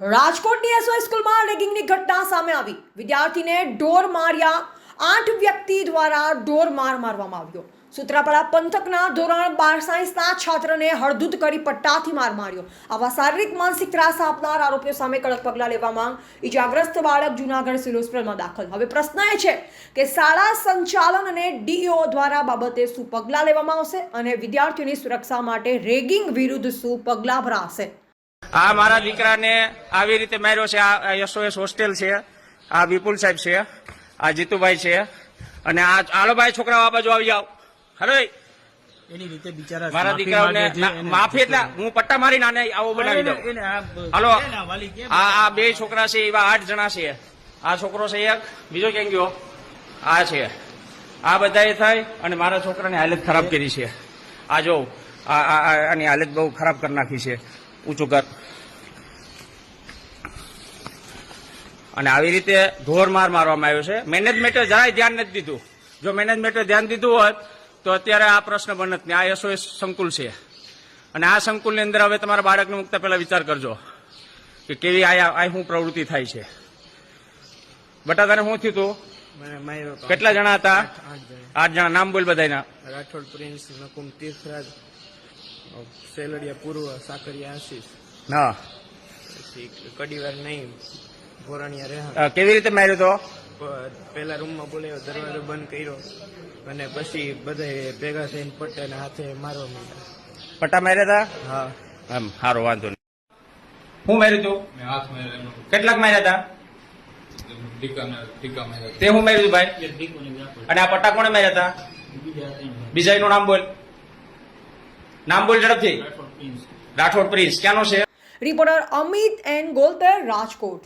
રાજકોટની એસઓએસ સ્કૂલમાં રેગિંગની ઘટના સામે આવી. વિદ્યાર્થીને ઢોર માર્યા. આઠ વ્યક્તિ દ્વારા ઢોર માર મારવામાં આવ્યો. સુત્રાપાડા પંથકના ધોરણ બાર સાયન્સના છાત્રને હળદૂત કરી પટ્ટાથી માર માર્યો. આવા શારીરિક માનસિક ત્રાસ આપનાર આરોપીઓ સામે કડક પગલાં લેવામાં ઇજાગ્રસ્ત બાળક જૂનાગઢ સિવિલ હોસ્પિટલમાં દાખલ. હવે પ્રશ્ન એ છે કે શાળા સંચાલન અને ડીઓ દ્વારા બાબતે શું પગલાં લેવામાં આવશે અને વિદ્યાર્થીઓની સુરક્ષા માટે રેગિંગ વિરુદ્ધ શું પગલાં ભરાશે? આ મારા દીકરાને આવી રીતે માર્યો છે. આ એસઓએસ હોસ્ટેલ છે. આ વિપુલ સાહેબ છે. આ જીતુભાઈ છે. અને આ આલોભાઈ છોકરાઓ આ બાજુ આવી જાઓ. હલો એની રીતે બિચારા મારા દીકરાઓને માફી એટલે હું પટ્ટા મારી નાને આવો બનાવી દઉં. હલો આ- બે છોકરા છે એવા આઠ જણા છે. આ છોકરો છે એક બીજો કેમ ગયો? આ છે. આ બધાએ થાય અને મારા છોકરાની હાલત ખરાબ કરી છે. આ જો આની હાલત બહુ ખરાબ કરી નાખી છે. ઊંચું કર અને આવી રીતે ઢોરમાર મારવામાં આવ્યો છે. મેનેજમેન્ટે જરાય ધ્યાન નથી દીધું. જો મેનેજમેન્ટે ધ્યાન દીધું હોત તો અત્યારે આ પ્રશ્ન બનત ને આ એસઓએસ સંકુલ છે. અને આ સંકુલની અંદર હવે તમારા બાળકને મૂકતા પહેલા વિચાર કરજો કે કેવી આ આ શું પ્રવૃત્તિ થાય છે. બટા તને શું થયું તું? કેટલા જણા હતા? આઠ જણા. આઠ જણા. નામ બોલ બધાના રાઠોડ પ્રિન્સ નકુમ તીર્થરાજ સેલડિયા પૂર્વ સાકરિયા આશીષ. હા. કડીવાર નહીં ભોરણિયા રેહાણ. કેવી રીતે માર્યો તો? પેલા પહેલા રૂમમાં બોલાવ્યો દરવાજો બંધ કર્યો અને પછી બધા ભેગા થઈને પટ્ટાને હાથે મારવા માંડ્યા. પટ્ટા માર્યા હતા હા. એમ સારો વાંધો નહીં. હું માર્યું તું? મેં હાથ માર્યો કેટલાક માર્યા હતા ટીકાને ટીકા માર્યો. તે હું માર્યું ભાઈ. અને આ પટ્ટા કોને માર્યા હતા બીજા એનું નામ બોલ. નામ બોલ ઝડપથી રાઠોડ પ્રિન્સ. રાઠોડ પ્રિન્સ ક્યાંનો છે રિપોર્ટર અમિત એન ગોલતર રાજકોટ